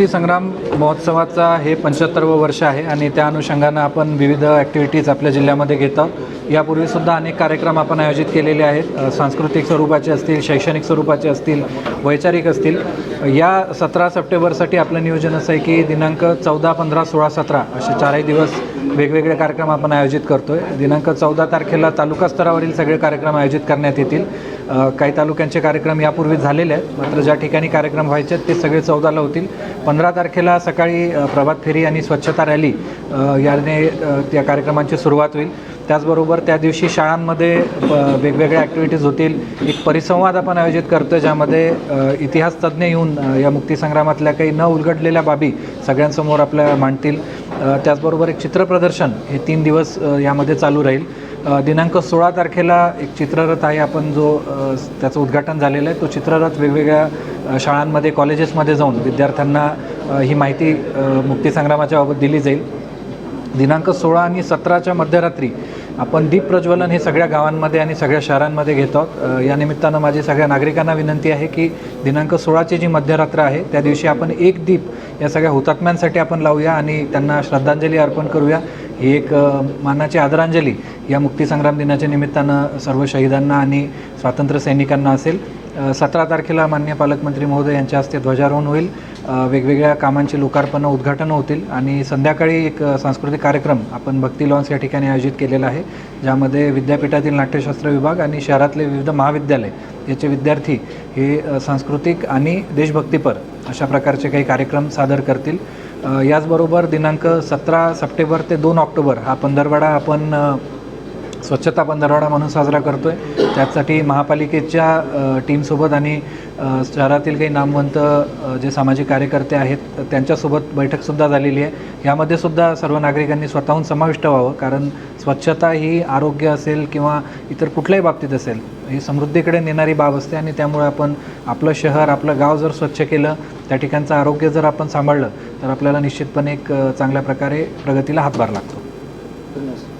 मुक्तीसंग्राम महोत्सवाचा हे पंच्याहत्तरवं वर्ष आहे आणि त्या अनुषंगानं आपण विविध ॲक्टिव्हिटीज आपल्या जिल्ह्यामध्ये घेत आहोत. यापूर्वीसुद्धा अनेक कार्यक्रम आपण आयोजित केलेले आहेत. सांस्कृतिक स्वरूपाचे असतील शैक्षणिक स्वरूपाचे असतील वैचारिक असतील. या सतरा सप्टेंबरसाठी आपलं नियोजन असं आहे की दिनांक चौदा पंधरा सोळा सतरा असे चारही दिवस वेगवेगळे कार्यक्रम आपण आयोजित करतो आहे दिनांक चौदा तारखेला तालुका स्तरावरील सगळे कार्यक्रम आयोजित करण्यात येतील. काही तालुक्यांचे कार्यक्रम यापूर्वी झालेले आहेत. मात्र ज्या ठिकाणी कार्यक्रम व्हायचे आहेत ते सगळे चौदाला होतील. पंधरा तारखेला सकाळी प्रभात फेरी आणि स्वच्छता रॅली याने त्या कार्यक्रमांची सुरुवात होईल. त्याचबरोबर त्या दिवशी शाळांमध्ये वेगवेगळ्या ॲक्टिव्हिटीज होतील. एक परिसंवाद आपण आयोजित करतो ज्यामध्ये इतिहास तज्ज्ञ येऊन या मुक्तीसंग्रामातल्या काही न उलगडलेल्या बाबी सगळ्यांसमोर आपल्या मांडतील. त्याचबरोबर एक चित्रप्रदर्शन हे तीन दिवस यामध्ये चालू राहील. दिनांक सोळा तारखेला एक चित्ररथ आहे. आपण जो त्याचं उद्घाटन झालेलं आहे तो चित्ररथ वेगवेगळ्या शाळांमध्ये कॉलेजेसमध्ये जाऊन विद्यार्थ्यांना ही माहिती मुक्तीसंग्रामाच्या बाबत दिली जाईल. दिनांक सोळा आणि सतराच्या मध्यरात्री आपण दीप प्रज्वलन हे सगळ्या गावांमध्ये आणि सगळ्या शहरांमध्ये घेत. आहोत या निमित्तानं माझी सगळ्या नागरिकांना विनंती आहे की दिनांक सोळाची जी मध्यरात्र आहे त्या दिवशी आपण एक दीप या सगळ्या हुतात्म्यांसाठी आपण लावूया आणि त्यांना श्रद्धांजली अर्पण करूया. ही एक मानाची आदरांजली या मुक्तीसंग्राम दिनाच्या निमित्तानं सर्व शहीदांना आणि स्वातंत्र्य सैनिकांना असेल. सतरा तारखेला मान्य पालकमंत्री महोदय यांच्या हस्ते ध्वजारोहण होईल. वेगवेगळ्या कामांची लोकार्पणं उद्घाटनं होतील आणि संध्याकाळी एक सांस्कृतिक कार्यक्रम आपण भक्ती लॉन्स या ठिकाणी आयोजित केलेला आहे ज्यामध्ये विद्यापीठातील नाट्यशास्त्र विभाग आणि शहरातले विविध महाविद्यालय याचे विद्यार्थी हे सांस्कृतिक आणि देशभक्तीपर अशा प्रकारचे काही कार्यक्रम सादर करतील. याचबरोबर दिनांक सतरा सप्टेंबर ते दोन ऑक्टोबर हा पंधरवडा आपण स्वच्छता पंधरवडा म्हणून साजरा करतो आहे त्यासाठी महापालिकेच्या टीमसोबत आणि शहरातील काही नामवंत जे सामाजिक कार्यकर्ते आहेत त्यांच्यासोबत बैठकसुद्धा झालेली आहे. यामध्ये सुद्धा सर्व नागरिकांनी स्वतःहून समाविष्ट व्हावं कारण स्वच्छता ही आरोग्य असेल किंवा इतर कुठल्याही बाबतीत असेल ही समृद्धीकडे नेणारी बाब असते आणि त्यामुळे आपण आपलं शहर आपलं गाव जर स्वच्छ केलं त्या ठिकाणचं आरोग्य जर आपण सांभाळलं तर आपल्याला निश्चितपणे एक चांगल्या प्रकारे प्रगतीला हातभार लागतो. धन्यवाद.